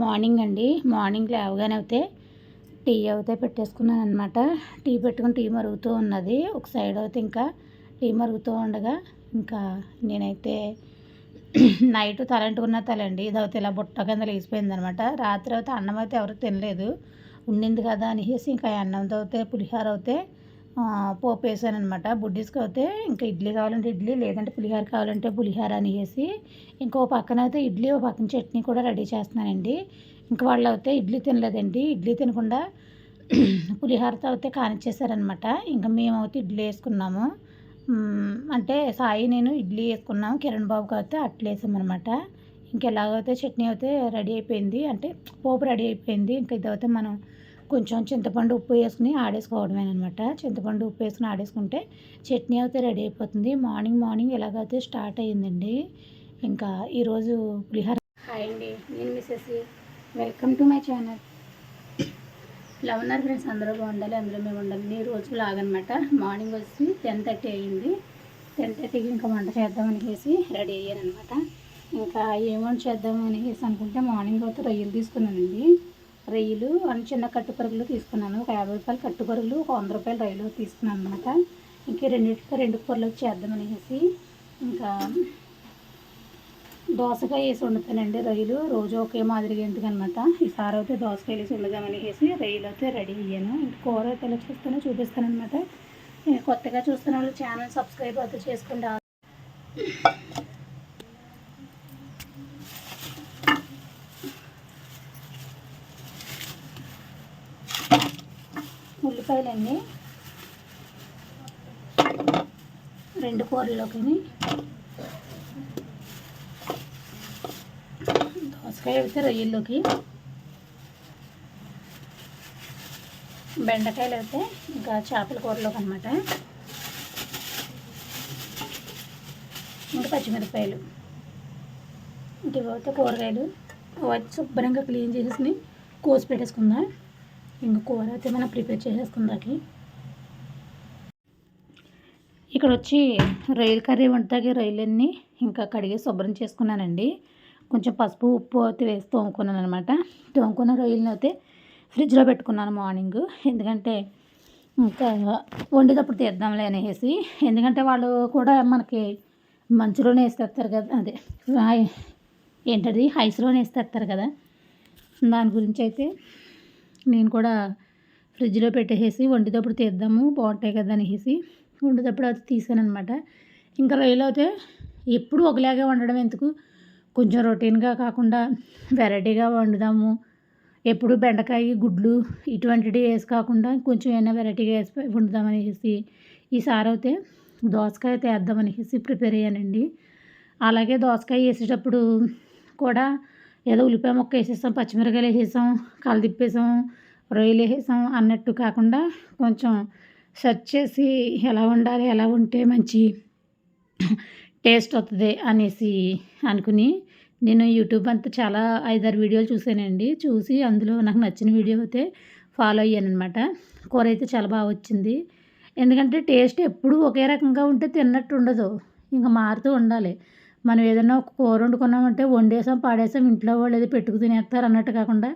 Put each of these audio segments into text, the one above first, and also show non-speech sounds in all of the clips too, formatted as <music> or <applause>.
Morning అండి. Morning లేవగానే అయితే టీ అయితే పెట్టేసుకున్నాను అనమాట టీ పెట్టుకుని టీ మరుగుతూ ఉన్నది. ఒక సైడ్ అయితే ఇంకా టీ మరుగుతూ ఉండగా ఇంకా నేనైతే <clears throat> నైట్ తలంటుకున్న తలండి. ఇదైతే ఇలా బుట్ట కింద లేచిపోయింది అనమాట రాత్రి అయితే అన్నం అయితే ఎవరు తినలేదు. ఉండింది కదా అనేసి ఇంకా అన్నంతో అయితే పులిహోర అయితే పోపు వేసాను అనమాట బుడ్డీస్కి అయితే ఇంకా ఇడ్లీ కావాలంటే ఇడ్లీ లేదంటే పులిహోర కావాలంటే పులిహోర అనేసి ఇంకో పక్కన అయితే ఇడ్లీ ఒక పక్కన చట్నీ కూడా రెడీ చేస్తున్నానండి. ఇంకా వాళ్ళు అయితే ఇడ్లీ తినలేదండి. ఇడ్లీ తినకుండా <clears throat> పులిహోరతో అయితే కానిచ్చేసారనమాట ఇంకా మేము అయితే ఇడ్లీ వేసుకున్నాము. అంటే సాయి నేను ఇడ్లీ వేసుకున్నాము. కిరణ్ బాబుకి అయితే అట్లు వేసామన్నమాట. ఇంకెలాగైతే చట్నీ అయితే రెడీ అయిపోయింది అంటే పోపు రెడీ అయిపోయింది. ఇంకా ఇదైతే మనం కొంచెం చింతపండు ఉప్పు వేసుకుని ఆడేసుకోవడమేనమాట. చింతపండు ఉప్పు వేసుకుని ఆడేసుకుంటే చట్నీ అయితే రెడీ అయిపోతుంది. మార్నింగ్ మార్నింగ్ ఎలాగైతే స్టార్ట్ అయ్యిందండి ఇంకా ఈరోజు పులిహోర. హాయ్ అండి నేను Mrs welcome to my channel. ఇలా ఉన్నారు ఫ్రెండ్స్? అందరూ బాగుండాలి అందులో మేము ఉండాలి. ఈ రోజు లాగనమాట మార్నింగ్ వచ్చి టెన్ థర్టీ అయ్యింది. టెన్ థర్టీకి ఇంకా వంట చేద్దామని చేసి రెడీ అయ్యాను అనమాట ఇంకా ఏం వంట చేద్దాం అనేసి అనుకుంటే మార్నింగ్ అయితే రొయ్యలు తీసుకున్నానండి. రొయ్యలు అన్ని చిన్న కట్టుపరుగులు తీసుకున్నాను. ఒక యాభై రూపాయలు కట్టుపరుగులు ఒక వంద రూపాయలు రొయ్యలు తీసుకున్నాను అనమాట ఇంకా రెండింటికి రెండు కూరలు చేద్దామనేసి ఇంకా దోసకాయ వేసి వండుతానండి రొయ్యలు. రోజు ఒకే మాదిరిగా ఎందుకనమాట. ఈసారి అయితే దోసకాయ వేసి వండుదామనేసి రొయ్యలు అయితే రెడీ అయ్యాను. ఇంకా కూర అయితే ఎలా చూస్తానో చూపిస్తాను అనమాట కొత్తగా చూస్తున్న వాళ్ళు ఛానల్ సబ్స్క్రైబ్ అయితే చేసుకుంటా ఉల్లిపాయలన్నీ రెండు కూరల్లోకి దోసకాయ అయితే రొయ్యల్లోకి. బెండకాయలు అయితే ఇంకా చేపల కూరలోకి అనమాట ఇంకా పచ్చిమిరపకాయలు. ఇంక ఇవైతే కూరగాయలు. వచ్చి శుభ్రంగా క్లీన్ చేసేసి కోసి పెట్టేసుకుందాం. ఇంకా కూర అయితే మనం ప్రిపేర్ చేసేసుకుందాకి. ఇక్కడ వచ్చి రొయ్యల కర్రీ వంటకి రొయ్యలన్నీ ఇంకా కడిగి శుభ్రం చేసుకున్నానండి. కొంచెం పసుపు ఉప్పు అయితే వేసి తోముకున్నాను అనమాట తోముకున్న రొయ్యలను అయితే ఫ్రిడ్జ్లో పెట్టుకున్నాను మార్నింగ్. ఎందుకంటే ఇంకా వండేటప్పుడు తీద్దాంలే అనేసి. ఎందుకంటే వాళ్ళు కూడా మనకి మంచులోనే వేస్తారు కదా అదే ఏంటది? హైస్లోనే వేస్తారు కదా. దాని గురించి అయితే నేను కూడా ఫ్రిడ్జ్లో పెట్టేసి వండేటప్పుడు తీద్దాము బాగుంటాయి కదా అనేసి వండేటప్పుడు అది తీసాను అనమాట ఇంకా రొయ్యలు అయితే ఎప్పుడు ఒకలాగే వండడం ఎందుకు? కొంచెం రొటీన్గా కాకుండా వెరైటీగా వండుదాము. ఎప్పుడు బెండకాయ గుడ్లు ఇటువంటివి వేసి కాకుండా కొంచెం ఏమైనా వెరైటీగా వేసి వండుదామనేసి ఈసారి అయితే దోసకాయ తేద్దామనేసి ప్రిపేర్ అయ్యానండి. అలాగే దోసకాయ వేసేటప్పుడు కూడా ఏదో ఉల్లిపాయ ముక్క వేసేసాం పచ్చిమిరకాయలు వేసేసాం కలదిప్పేసాం రొయ్యలు వేసేసాం అన్నట్టు కాకుండా కొంచెం సెర్చ్ చేసి ఎలా ఉండాలి ఎలా ఉంటే మంచి టేస్ట్ వస్తుంది అనేసి అనుకుని నేను యూట్యూబ్ అంతా చాలా ఐదారు వీడియోలు చూసానండి. చూసి అందులో నాకు నచ్చిన వీడియో అయితే ఫాలో అయ్యాను అనమాట కూర అయితే చాలా బాగా వచ్చింది. ఎందుకంటే టేస్ట్ ఎప్పుడు ఒకే రకంగా ఉంటే తిన్నట్టు ఉండదు. ఇంకా మారుతూ ఉండాలి. మనం ఏదైనా ఒక కూర వండుకున్నామంటే వండేసాం పాడేసాం ఇంట్లో వాళ్ళు ఏదో పెట్టుకు తినేస్తారు అన్నట్టు కాకుండా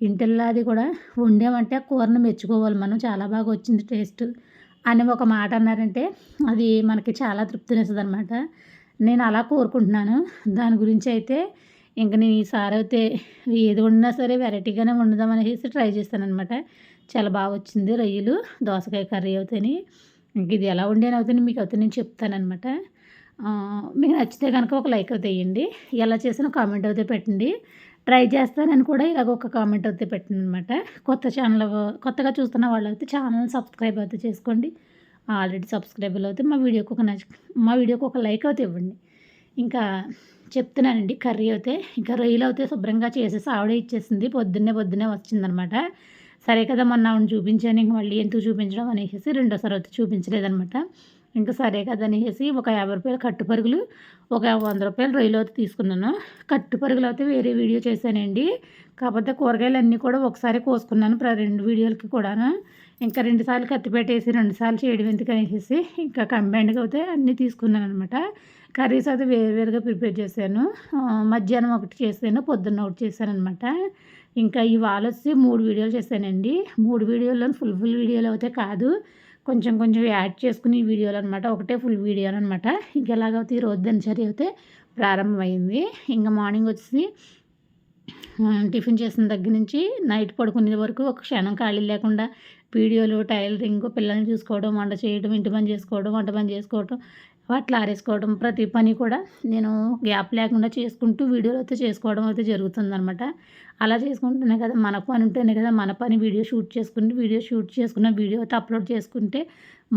ఇంటిల్లాది కూడా వండామంటే ఆ కూరను మెచ్చుకోవాలి మనం. చాలా బాగా వచ్చింది టేస్ట్ అని ఒక మాట అన్నారంటే అది మనకి చాలా తృప్తినిస్తుంది అనమాట నేను అలా కోరుకుంటున్నాను. దాని గురించి అయితే ఇంక నేను ఈసారి అయితే ఏది వండినా సరే వెరైటీగానే వండుదాం అనేసి ట్రై చేస్తానమాట చాలా బాగా వచ్చింది రొయ్యలు దోసకాయ కర్రీ అవుతాయి ఇంక ఇది ఎలా వండాను అవుతాయి మీకు అవుతాయి నేను చెప్తానమాట మీకు నచ్చితే కనుక ఒక లైక్ అయితే వేయండి ఎలా చేసినా కామెంట్ అయితే పెట్టండి. ట్రై చేస్తానని కూడా ఇలాగ ఒక కామెంట్ అయితే పెట్టండి అనమాట కొత్త ఛానల్ కొత్తగా చూస్తున్న వాళ్ళు అయితే ఛానల్ సబ్స్క్రైబ్ అయితే చేసుకోండి. ఆల్రెడీ సబ్స్క్రైబర్లు అయితే మా వీడియోకి ఒక నచ్చ మా వీడియోకి ఒక లైక్ అయితే ఇవ్వండి. ఇంకా చెప్తున్నానండి కర్రీ అయితే. ఇంకా రొయ్యలు అయితే శుభ్రంగా చేసేసి ఆవిడే ఇచ్చేసింది. పొద్దున్నే పొద్దున్నే వచ్చిందనమాట సరే కదా మొన్న ఆవిడ చూపించాను ఇంక మళ్ళీ ఎందుకు చూపించడం అనేసి రెండోసారి అయితే చూపించలేదనమాట ఇంకా సరే కదా అనేసి ఒక యాభై రూపాయలు కట్టుపరుగులు ఒక వంద రూపాయలు రొయ్యలు అయితే తీసుకున్నాను. కట్టుపరుగులు అయితే వేరే వీడియో చేశానండి. కాకపోతే కూరగాయలు అన్నీ కూడా ఒకసారి కోసుకున్నాను రెండు వీడియోలకి కూడాను. ఇంకా రెండుసార్లు కత్తి పెట్టేసి రెండుసార్లు చేయడం ఎందుకు అనేసి ఇంకా కంబైండ్గా అయితే అన్నీ తీసుకున్నాను అనమాట కర్రీస్ అయితే వేరువేరుగా ప్రిపేర్ చేశాను. మధ్యాహ్నం ఒకటి చేశాను పొద్దున్న ఒకటి చేశాను అనమాట ఇంకా ఇవాళ వచ్చి మూడు వీడియోలు చేశానండి. మూడు వీడియోల్లో ఫుల్ ఫుల్ వీడియోలు అయితే కాదు. కొంచెం కొంచెం యాడ్ చేసుకుని వీడియోలు అనమాట ఒకటే ఫుల్ వీడియోలు అనమాట ఇంక ఎలాగైతే ఈరోజు దినచర్య అయితే ప్రారంభమైంది. ఇంకా మార్నింగ్ వచ్చి టిఫిన్ చేసిన దగ్గర నుంచి నైట్ పడుకునే వరకు ఒక క్షణం ఖాళీ లేకుండా వీడియోలు టైలరింగ్ పిల్లల్ని చూసుకోవడం వంట చేయడం ఇంటి పని చేసుకోవడం వంట పని చేసుకోవడం వాటిలో ఆరేసుకోవడం ప్రతి పని కూడా నేను గ్యాప్ లేకుండా చేసుకుంటూ వీడియోలు అయితే చేసుకోవడం అయితే జరుగుతుందనమాట అలా చేసుకుంటేనే కదా మన పని ఉంటేనే కదా మన పని వీడియో షూట్ చేసుకుంటే వీడియో షూట్ చేసుకున్న వీడియో అయితే అప్లోడ్ చేసుకుంటే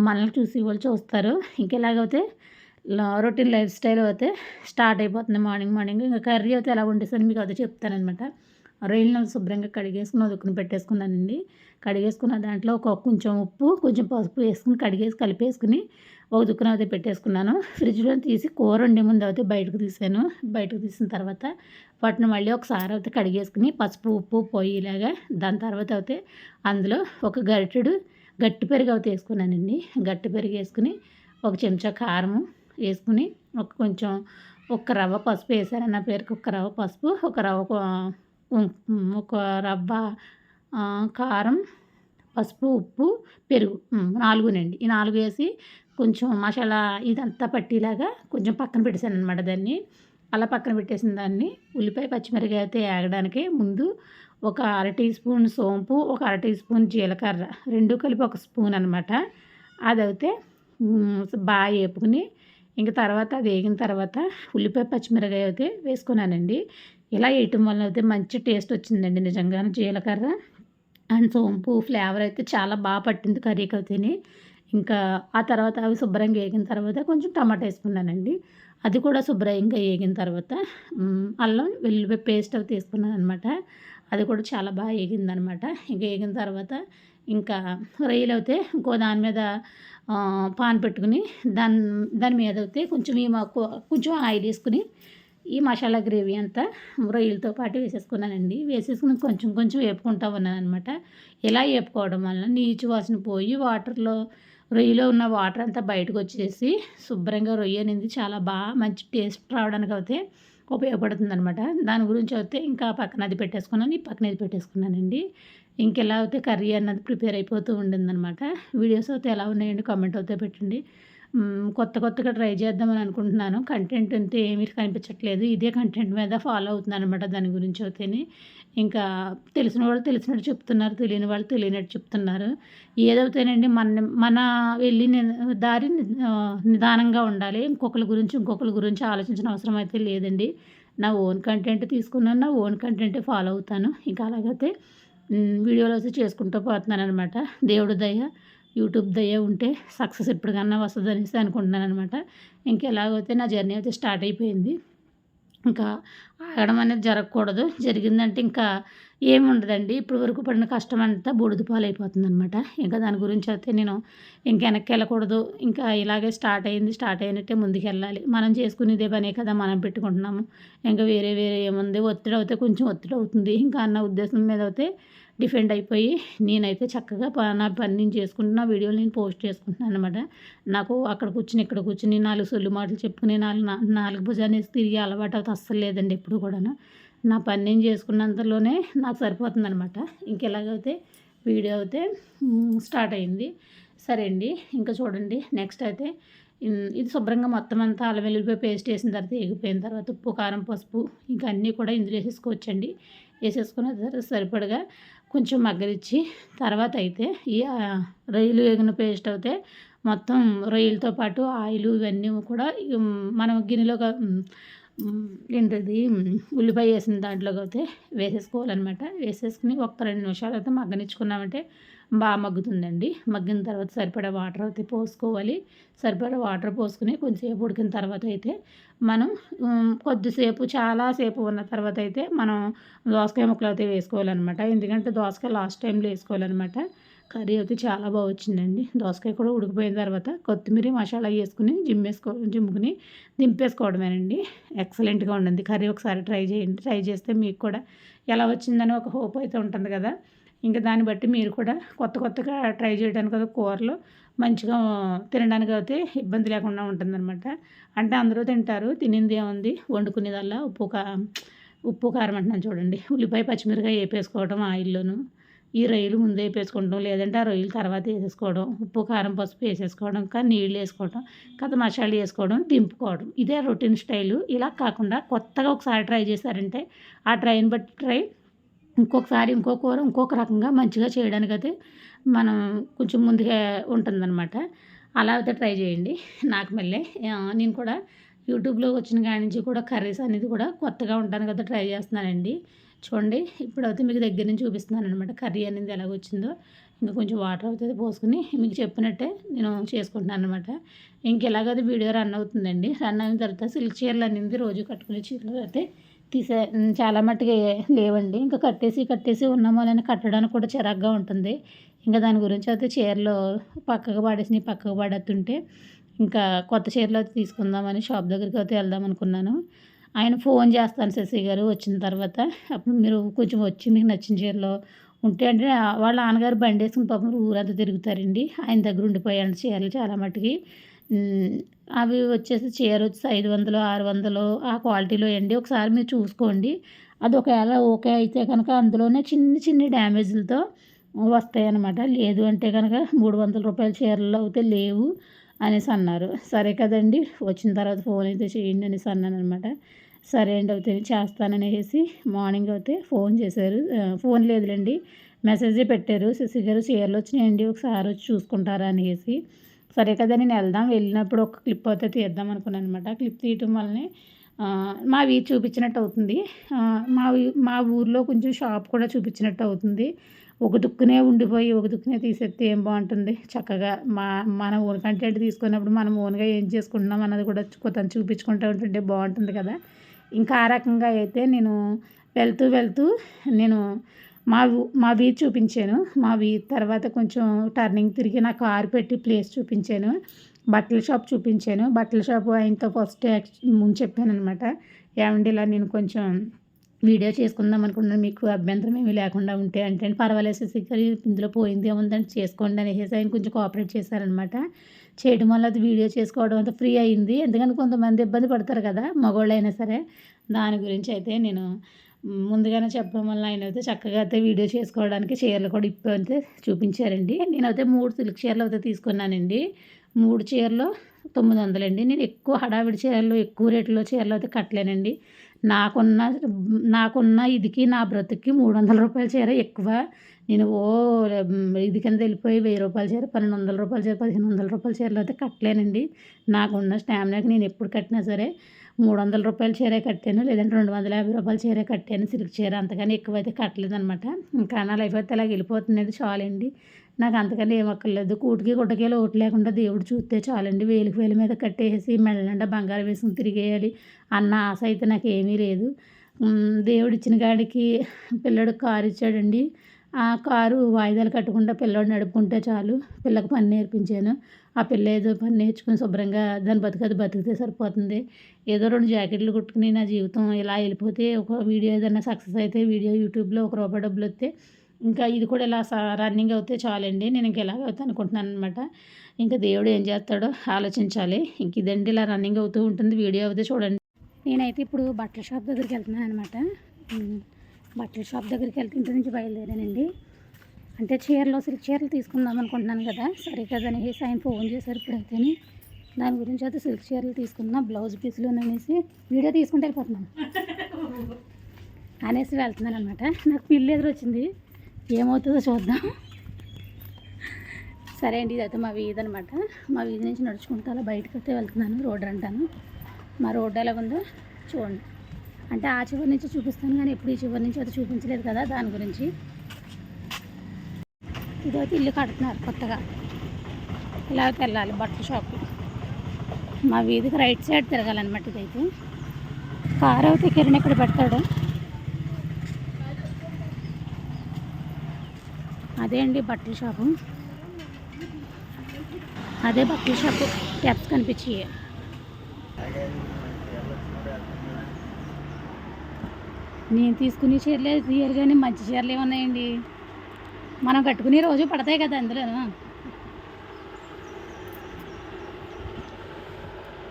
మనల్ని చూసి వాళ్ళు చూస్తారు. ఇంకెలాగైతే రొటీన్ లైఫ్ స్టైల్ అయితే స్టార్ట్ అయిపోతుంది మార్నింగ్ మార్నింగ్. ఇంకా కర్రీ అయితే ఎలా వండేస్తాను మీకు అయితే చెప్తానమాట రొయ్యలను శుభ్రంగా కడిగేసుకుని వదుకుని పెట్టేసుకున్నానండి. కడిగేసుకున్న దాంట్లో ఒక కొంచెం ఉప్పు కొంచెం పసుపు వేసుకుని కడిగేసి కలిపేసుకుని ఒక దుక్కున అయితే పెట్టేసుకున్నాను. ఫ్రిడ్జ్లో తీసి కూర ఉండే ముందు అయితే బయటకు తీసాను. బయటకు తీసిన తర్వాత వాటిని మళ్ళీ ఒకసారి అయితే కడిగేసుకుని పసుపు ఉప్పు పొయ్యిలాగా దాని తర్వాత అయితే అందులో ఒక గరిటెడు గట్టి పెరుగు అయితే వేసుకున్నానండి గట్టి పెరుగు వేసుకుని ఒక చెంచా కారం వేసుకుని ఒక కొంచెం ఒక రవ్వ పసుపు వేసాను. నా పేరుకి ఒక రవ్వ పసుపు ఒక రవ్వ ఒక రవ్వ కారం పసుపు ఉప్పు పెరుగు. నాలుగునండి. ఈ నాలుగు వేసి కొంచెం మసాలా ఇదంతా పట్టేలాగా కొంచెం పక్కన పెట్టేశాను అనమాట దాన్ని. అలా పక్కన పెట్టేసిన దాన్ని ఉల్లిపాయ పచ్చిమిరకాయ అయితే వేగడానికి ముందు ఒక అర టీ స్పూన్ సోంపు ఒక అర టీ స్పూన్ జీలకర్ర రెండు కలిపి ఒక స్పూన్ అనమాట అదైతే బాగా వేపుకుని ఇంక తర్వాత అది వేగిన తర్వాత ఉల్లిపాయ పచ్చిమిరకాయ అయితే వేసుకున్నానండి. ఇలా వేయటం వల్ల అయితే మంచి టేస్ట్ వచ్చిందండి నిజంగానే జీలకర్ర. అండ్ సోంపు ఫ్లేవర్ అయితే చాలా బాగా పట్టింది కర్రీకి అయితేనే ఇంకా ఆ తర్వాత అవి శుభ్రంగా వేగిన తర్వాత కొంచెం టమాటా వేసుకున్నానండి. అది కూడా శుభ్రంగా వేగిన తర్వాత అల్లం వెల్లుల్లి పేస్ట్ అవి తీసుకున్నాను అనమాట అది కూడా చాలా బాగా వేగిందనమాట ఇంకా వేగిన తర్వాత ఇంకా రొయ్యలు అయితే ఇంకో దాని మీద పాన్ పెట్టుకుని దాని దాని మీద అయితే కొంచెం కొంచెం ఆయిల్ వేసుకుని ఈ మసాలా గ్రేవీ అంతా రొయ్యలతో పాటు వేసేసుకున్నానండి. వేసేసుకుని కొంచెం కొంచెం వేపుకుంటా ఉన్నాను అనమాట ఇలా వేపుకోవడం వల్ల నీచు వాసన పోయి వాటర్లో రొయ్యలో ఉన్న వాటర్ అంతా బయటకు వచ్చేసి శుభ్రంగా రొయ్య అనేది చాలా బాగా మంచి టేస్ట్ రావడానికి అయితే ఉపయోగపడుతుంది అనమాట దాని గురించి అయితే ఇంకా పక్కన అది పెట్టేసుకున్నాను. ఈ పక్కన ఇది పెట్టేసుకున్నానండి. ఇంకెలా అయితే కర్రీ అన్నది ప్రిపేర్ అయిపోతూ ఉండిందనమాట వీడియోస్ అయితే ఎలా ఉన్నాయండి కామెంట్ అయితే పెట్టండి. కొత్త కొత్తగా ట్రై చేద్దామని అనుకుంటున్నాను. కంటెంట్ అంతే ఏమీ కనిపించట్లేదు. ఇదే కంటెంట్ మీద ఫాలో అవుతున్నాను అనమాట దాని గురించి అయితేనే. ఇంకా తెలిసిన వాళ్ళు తెలిసినట్టు చెప్తున్నారు తెలియని వాళ్ళు తెలియనట్టు చెప్తున్నారు. ఏదైతేనండి మన మన వెళ్ళి దారి నిదానంగా ఉండాలి. ఇంకొకరి గురించి ఇంకొకరి గురించి ఆలోచించిన అవసరం అయితే లేదండి. నా ఓన్ కంటెంట్ తీసుకున్నాను నా ఓన్ కంటెంటే ఫాలో అవుతాను. ఇంకా అలాగైతే వీడియోలు వచ్చి చేసుకుంటూ పోతున్నాను అనమాట దేవుడు దయ. యూట్యూబ్ దయ ఉంటే సక్సెస్ ఎప్పటికన్నా వస్తుంది అనేసి అనుకుంటున్నాను అనమాట ఇంకెలాగైతే నా జర్నీ అయితే స్టార్ట్ అయిపోయింది. ఇంకా ఆగడం అనేది జరగకూడదు. జరిగిందంటే ఇంకా ఏముండదండి ఇప్పుడు వరకు పడిన కష్టం అంతా బూడిద పాలైపోతుంది అనమాట ఇంకా దాని గురించి అయితే నేను ఇంకా వెనక్కి వెళ్ళకూడదు. ఇంకా ఇలాగే స్టార్ట్ అయింది. స్టార్ట్ అయినట్టే ముందుకు వెళ్ళాలి మనం చేసుకునేదే పనే కదా. మనం పెట్టుకుంటున్నాము. ఇంకా వేరే వేరే ఏముంది? ఒత్తిడి అయితే కొంచెం ఒత్తిడి అవుతుంది. ఇంకా అన్న ఉద్దేశం మీద అయితే డిఫెండ్ అయిపోయి నేనైతే చక్కగా నా పని నేను చేసుకుంటున్నా వీడియోలు నేను పోస్ట్ చేసుకుంటున్నాను అనమాట నాకు అక్కడ కూర్చుని ఇక్కడ కూర్చుని నాలుగు సొల్లు మాటలు చెప్పుకుని నాలుగు నాలుగు భుజాన్ని తిరిగి అలవాటు అవుతా అస్సలు లేదండి ఎప్పుడు కూడా నా పని నేను చేసుకున్నంతలోనే నాకు సరిపోతుంది అనమాట ఇంకెలాగైతే వీడియో అయితే స్టార్ట్ అయింది. సరే అండి ఇంకా చూడండి. నెక్స్ట్ అయితే ఇది శుభ్రంగా మొత్తం అంతా అల్లం వెల్లుల్లిపోయి పేస్ట్ వేసిన తర్వాత ఎగిపోయిన తర్వాత ఉప్పు కారం పసుపు ఇంకా అన్నీ కూడా ఇందులో వేసేసుకోవచ్చండి. వేసేసుకున్న తర్వాత సరిపడగా కొంచెం మగ్గరిచ్చి తర్వాత అయితే ఈ రొయ్యలు వేగిన పేస్ట్ అయితే మొత్తం రొయ్యలతో పాటు ఆయిల్ ఇవన్నీ కూడా మనం గిన్నెలో ఏంటది? ఉల్లిపాయ వేసిన దాంట్లోకి అయితే వేసేసుకోవాలన్నమాట. వేసేసుకుని ఒక్క రెండు నిమిషాలు అయితే మగ్గనిచ్చుకున్నామంటే బాగా మగ్గుతుందండి. మగ్గిన తర్వాత సరిపడా వాటర్ అయితే పోసుకోవాలి. సరిపడా వాటర్ పోసుకుని కొంచెంసేపు ఉడికిన తర్వాత అయితే మనం కొద్దిసేపు చాలాసేపు ఉన్న తర్వాత అయితే మనం దోసకాయ ముక్కలు అయితే వేసుకోవాలన్నమాట. ఎందుకంటే దోసకాయ లాస్ట్ టైంలో వేసుకోవాలన్నమాట. కర్రీ అయితే చాలా బాగా వచ్చిందండి. దోసకాయ కూడా ఉడికిపోయిన తర్వాత కొత్తిమీర మసాలా వేసుకుని జిమ్మేసుకో జిమ్ముకుని దింపేసుకోవడమేనండి. ఎక్సలెంట్గా ఉండింది కర్రీ ఒకసారి ట్రై చేయండి. ట్రై చేస్తే మీకు కూడా ఎలా వచ్చిందని ఒక హోప్ అయితే ఉంటుంది కదా. ఇంకా దాన్ని బట్టి మీరు కూడా కొత్త కొత్తగా ట్రై చేయడానికి కదా కూరలు మంచిగా తినడానికి అయితే ఇబ్బంది లేకుండా ఉంటుందన్నమాట. అంటే అందరూ తింటారు. తినింది ఏముంది? వండుకునేదల్లా ఉప్పు కా ఉప్పు కారం అంటున్నాను చూడండి. ఉల్లిపాయ పచ్చిమిరకాయ వేపేసుకోవడం ఆయిల్లోను ఈ రొయ్యలు ముందే వేపేసుకుంటాం లేదంటే ఆ రొయ్యలు తర్వాత వేసేసుకోవడం ఉప్పు కారం పసుపు వేసేసుకోవడం ఇంకా నీళ్ళు వేసుకోవడం కథ మసాలా వేసుకోవడం దింపుకోవడం. ఇదే రొటీన్ స్టైలు. ఇలా కాకుండా కొత్తగా ఒకసారి ట్రై చేశారంటే ఆ ట్రైని బట్టి ట్రై ఇంకొకసారి ఇంకో కూర ఇంకొక రకంగా మంచిగా చేయడానికి అయితే మనం కొంచెం ముందుగా ఉంటుందన్నమాట. అలా అయితే ట్రై చేయండి. నాకు మళ్ళీ నేను కూడా యూట్యూబ్లో వచ్చిన కాడి నుంచి కూడా కర్రీస్ అనేది కూడా కొత్తగా ఉంటాను కదా ట్రై చేస్తున్నానండి. చూడండి ఇప్పుడైతే మీకు దగ్గర నుంచి చూపిస్తున్నాను అనమాట కర్రీ అనేది ఎలాగ వచ్చిందో. ఇంకా కొంచెం వాటర్ అవుతుంది పోసుకుని మీకు చెప్పినట్టే నేను చేసుకుంటున్నాను అనమాట ఇంక ఎలాగైతే వీడియో రన్ అవుతుందండి రన్ అయిన తర్వాత సిల్క్ చీరలు అనేది రోజు కట్టుకునే చీరలు అయితే తీసే చాలా మట్టుగా లేవండి. ఇంకా కట్టేసి కట్టేసి ఉన్నామో అని కట్టడానికి కూడా చిరాగ్గా ఉంటుంది. ఇంకా దాని గురించి అయితే చీరలు పక్కకు పడేసి పక్కకు పడేస్తుంటే ఇంకా కొత్త చీరలు అయితే తీసుకుందామని షాప్ దగ్గరికి అయితే వెళ్దాం అనుకున్నాను. ఆయన ఫోన్ చేస్తాను శశి గారు వచ్చిన తర్వాత. అప్పుడు మీరు కొంచెం వచ్చి మీకు నచ్చిన చీరలో ఉంటే అంటే వాళ్ళ నాన్నగారు బండి వేసుకుని పాపం ఊరంతా తిరుగుతారండి. ఆయన దగ్గర ఉండిపోయాడు చీరలు చాలా మట్టుకి అవి వచ్చేసి చీర వచ్చి ఐదు వందలు ఆరు వందలు ఆ క్వాలిటీలో అండి. ఒకసారి మీరు చూసుకోండి. అది ఒకవేళ ఓకే అయితే కనుక అందులోనే చిన్న చిన్న డ్యామేజ్లతో వస్తాయి అన్నమాట లేదు అంటే కనుక మూడు వందల రూపాయల చీరలు అయితే లేవు. అనేసి అన్నారు. సరే కదండి వచ్చిన తర్వాత ఫోన్ అయితే చేయండి అనేసి అన్నాను అనమాట సరే అండి అయితే చేస్తాననేసి మార్నింగ్ అయితే ఫోన్ చేశారు. ఫోన్ లేదులేండి మెసేజే పెట్టారు. శశి గారు చీరలు వచ్చినాయండి ఒకసారి వచ్చి చూసుకుంటారా అనేసి. సరే కదా నేను వెళ్దాం. వెళ్ళినప్పుడు ఒక క్లిప్ అయితే తీద్దాం అనుకున్నాను అనమాట క్లిప్ తీయటం వల్లనే మా వీధి చూపించినట్టు అవుతుంది. మా మా ఊర్లో కొంచెం షాప్ కూడా చూపించినట్టు అవుతుంది. ఒక దుక్కునే ఉండిపోయి ఒక దుక్కునే తీసేస్తే ఏం బాగుంటుంది? చక్కగా మా మన ఓన్ కంటెంట్ తీసుకున్నప్పుడు మనం ఓన్గా ఏం చేసుకుంటున్నాం అన్నది కూడా కొంత చూపించుకుంటూ ఉంటుంటే బాగుంటుంది కదా. ఇంకా ఆ రకంగా అయితే నేను వెళ్తూ వెళ్తూ నేను మా మా వీధి చూపించాను. మా వీధి తర్వాత కొంచెం టర్నింగ్ తిరిగి నా కారు పెట్టి ప్లేస్ చూపించాను. బట్టల షాప్ చూపించాను. బట్టల షాప్ ఆయనతో ఫస్ట్ ముందు చెప్పాను అనమాట ఏమండి ఇలా నేను కొంచెం వీడియో చేసుకుందాం అనుకున్నాను మీకు అభ్యంతరం ఏమీ లేకుండా ఉంటే అంటే పర్వాలేదు గారు ఇందులో పోయింది ఏముందని చేసుకోండి అనేసి ఆయన కొంచెం కోఆపరేట్ చేశారనమాట చేయడం వల్ల అది వీడియో చేసుకోవడం అంతా ఫ్రీ అయింది. ఎందుకంటే కొంతమంది ఇబ్బంది పడతారు కదా మగవాళ్ళు అయినా సరే. దాని గురించి అయితే నేను ముందుగానే చెప్పడం వల్ల ఆయన అయితే చక్కగా అయితే వీడియో చేసుకోవడానికి చీరలు కూడా ఇప్పి అయితే చూపించారండి. నేనైతే మూడు సిల్క్ చీరలు అయితే తీసుకున్నానండి. మూడు చీరలు తొమ్మిది వందలండి. నేను ఎక్కువ హడావిడి చీరలు ఎక్కువ రేట్లో చీరలు అయితే కట్టలేనండి. నాకున్న నాకున్న ఇదికి నా బ్రతుక్కి మూడు వందల రూపాయల చీర ఎక్కువ. నేను ఓ ఇది కింద వెళ్ళిపోయి వెయ్యి రూపాయల చీర పన్నెండు వందల రూపాయల చీర పదిహేను వందల రూపాయల చీరలు అయితే కట్టలేనండి. నాకున్న స్టామినాకి నేను ఎప్పుడు కట్టినా సరే మూడు వందల రూపాయల చీరే కట్టాను లేదంటే రెండు వందల యాభై రూపాయల చీరే కట్టాను. సిల్క్ చీర అంతకని ఎక్కువ అయితే కట్టలేదనమాట ఇంకా నా లైఫ్ అయితే అలాగ వెళ్ళిపోతుందండి. చాలండి. నాకు అంతకని ఏమక్కర్లేదు కూటికి గుడ్డకి లోటు లేకుండా దేవుడు చూస్తే చాలండి. వేలికి వేలి మీద కట్టేసి మెళ్ళండా బంగారం వేసుకుని తిరిగేయాలి అన్న ఆశ అయితే నాకు ఏమీ లేదు. దేవుడిచ్చిన దేవుడు ఇచ్చిన కాడికి పిల్లడు కారు ఇచ్చాడండి. ఆ కారు వాయిదాలు కట్టకుండా పిల్లోడు నడుపుకుంటే చాలు. పిల్లకి పని నేర్పించాను. ఆ పిల్ల ఏదో పని నేర్చుకుని శుభ్రంగా దాని బతుకది బతికితే సరిపోతుంది. ఏదో రెండు జాకెట్లు కుట్టుకుని నా జీవితం ఇలా వెళ్ళిపోతే ఒక వీడియో ఏదైనా సక్సెస్ అయితే వీడియో యూట్యూబ్లో ఒక రూపాయి డబ్బులు వస్తే ఇంకా ఇది కూడా ఇలా రన్నింగ్ అవుతే చాలండి. నేను ఇంక ఎలాగ అవుతా అనుకుంటున్నాను అనమాట ఇంకా దేవుడు ఏం చేస్తాడో ఆలోచించాలి. ఇంక ఇదండి ఇలా రన్నింగ్ అవుతూ ఉంటుంది. వీడియో అయితే చూడండి. నేనైతే ఇప్పుడు బట్టల షాప్ దగ్గరికి వెళ్తున్నాను అనమాట బట్టల షాప్ దగ్గరికి వెళ్తే ఇంటి నుంచి బయలుదేరానండి. అంటే చీరలు సిల్క్ చీరలు తీసుకుందాం అనుకుంటున్నాను కదా. సరే కదా అనేసి ఆయన ఫోన్ చేశారు ఇప్పుడైతేనే. దాని గురించి అయితే సిల్క్ చీరలు తీసుకుందాం బ్లౌజ్ పీసులు అనేసి వీడియో తీసుకుంటే వెళ్ళిపోతున్నాను. <laughs> అనేసి వెళ్తున్నాను అనమాట నాకు పిల్లి ఎదురు వచ్చింది ఏమవుతుందో చూద్దాం. సరే అండి ఇదైతే మా వీధి అనమాట మా వీధి నుంచి నడుచుకుంటూ అలా బయటకు అయితే వెళ్తున్నాను రోడ్డు అంటాను. మా రోడ్డు ఉందో చూడండి. అంటే ఆ చివరి నుంచి చూపిస్తాను కానీ ఎప్పుడు ఈ చివరి నుంచి అయితే చూపించలేదు కదా దాని గురించి. ఇదైతే ఇల్లు కడుతున్నారు కొత్తగా. ఇలా వెళ్ళాలి బట్టల షాప్కి మా వీధికి రైట్ సైడ్ తిరగాలన్నమాట ఇదైతే. కారు అయితే కిరణ్ ఇక్కడ పెడతాడు? అదే అండి బట్టల షాపు. అదే బట్టల షాపు స్టెప్స్ కనిపించాయి నేను తీసుకునే చీరలే తీయరు కానీ మంచి చీరలు ఏమున్నాయండి? మనం కట్టుకునే రోజు పడతాయి కదా అందులో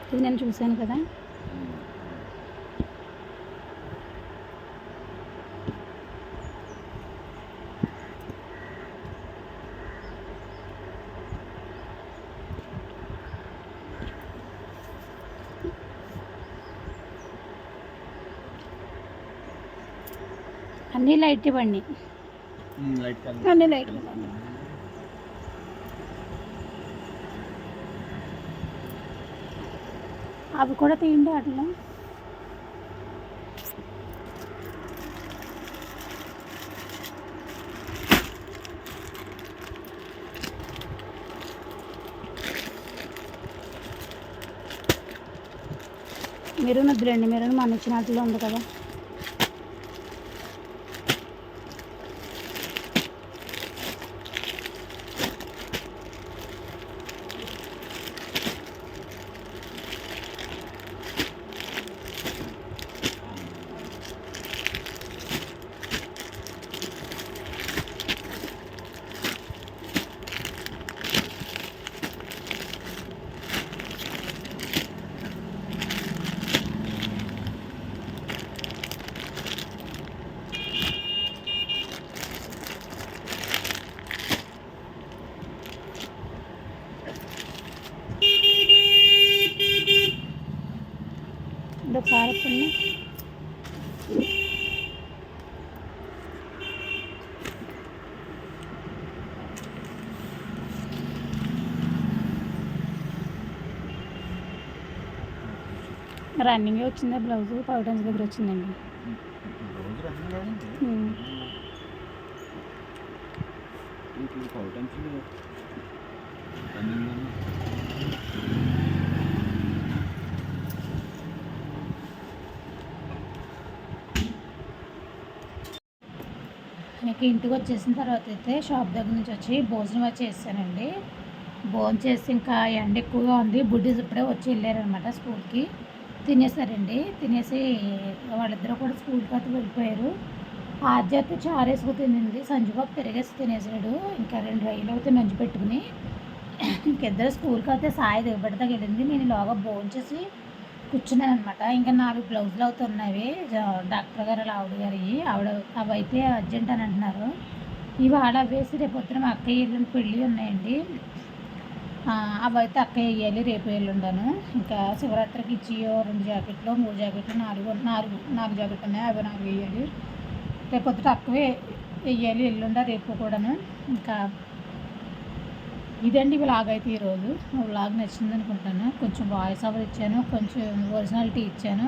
ఇది నేను చూశాను కదా. అన్నీ లైట్ ఇవ్వండి. అన్నీ లైట్ అవి కూడా తీయండి అట్లా మీరు వద్దులేండి మీరు మన ఇచ్చినట్లు ఉంది కదా ఇది కారపండి రన్నింగ్ వచ్చిందా. బ్లౌజ్ పౌడర్స్ దగ్గర వచ్చిందండి. పౌటన్స్ మీకు ఇంటికి వచ్చేసిన తర్వాత అయితే షాప్ దగ్గర నుంచి వచ్చి భోజనం వచ్చి చేస్తానండి. భోజనం చేసి ఇంకా ఎండ ఎక్కువగా ఉంది. బుడ్డీస్ ఇప్పుడే వచ్చి వెళ్ళారనమాట స్కూల్కి. తినేసారండి. తినేసి వాళ్ళిద్దరూ కూడా స్కూల్కి అయితే వెళ్ళిపోయారు. ఆద్య చారేసుకు తినింది. సంజుబాబు పెరిగేసి తినేసాడు. ఇంకా రెండు రైలు అయితే నంజు పెట్టుకుని. ఇంకిద్దరు స్కూల్కి అయితే సాయి దిగబడిదాకా వెళ్ళింది. నేను లోగా భోంచేసి కూర్చున్నాను అనమాట ఇంకా నాలుగు బ్లౌజులు అవుతున్నాయి. డాక్టర్ గారు ఆవిడ గారి ఆవిడ అవి అయితే అర్జెంట్ అని అంటున్నారు. ఇవాళ వేసి రేపు పొద్దున మా అక్కయ్య ఎల్లుండి పెళ్ళి ఉన్నాయండి. అవి అయితే అక్కయ్య వేయాలి రేపు ఎల్లుండాను. ఇంకా శివరాత్రికి ఇచ్చి రెండు జాకెట్లు మూడు జాకెట్లు నాలుగు నాలుగు నాలుగు జాకెట్లు ఉన్నాయి అవి నాలుగు వేయాలి. రేపు పొద్దుట అక్కవే వేయాలి ఎల్లుండ రేపు కూడాను. ఇంకా ఇదండి వ్లాగ్ అయితే ఈరోజు. వ్లాగ్ నచ్చింది అనుకుంటాను. కొంచెం వాయిస్ ఓవర్ ఇచ్చాను కొంచెం ఒరిజినాలిటీ ఇచ్చాను.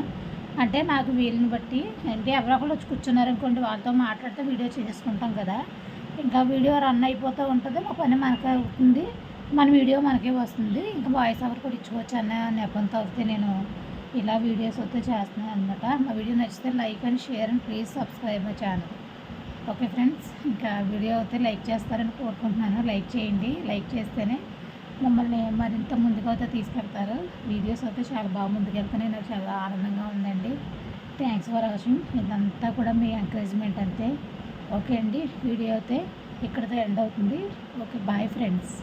అంటే నాకు వీలుని బట్టి అంటే ఎవరో వచ్చి కూర్చున్నారు అనుకోండి వాళ్ళతో మాట్లాడితే వీడియో చేసుకుంటాం కదా. ఇంకా వీడియో రన్ అయిపోతూ ఉంటుంది మా పని మనకు అవుతుంది. మన వీడియో మనకే వస్తుంది. ఇంకా వాయిస్ ఓవర్ కూడా ఇచ్చుకోవచ్చు అన్న నెపంతో అయితే నేను ఇలా వీడియోస్ అయితే చేస్తున్నాను అనమాట మా వీడియో నచ్చితే like and share and please subscribe my channel okay friends ఇంకా వీడియో అయితే లైక్ చేస్తారని కోరుకుంటున్నాను. లైక్ చేయండి. లైక్ చేస్తేనే మమ్మల్ని మరింత ముందుకు అయితే తీసుకెళ్తారు. వీడియోస్ అయితే చాలా బాగా ముందుకెళ్తానే నాకు చాలా ఆనందంగా ఉందండి. థ్యాంక్స్ ఫర్ వాచింగ్ ఇదంతా కూడా మీ ఎంకరేజ్మెంట్ అంతే. ఓకే అండి. వీడియో అయితే ఇక్కడితో ఎండ్ అవుతుంది. Okay bye friends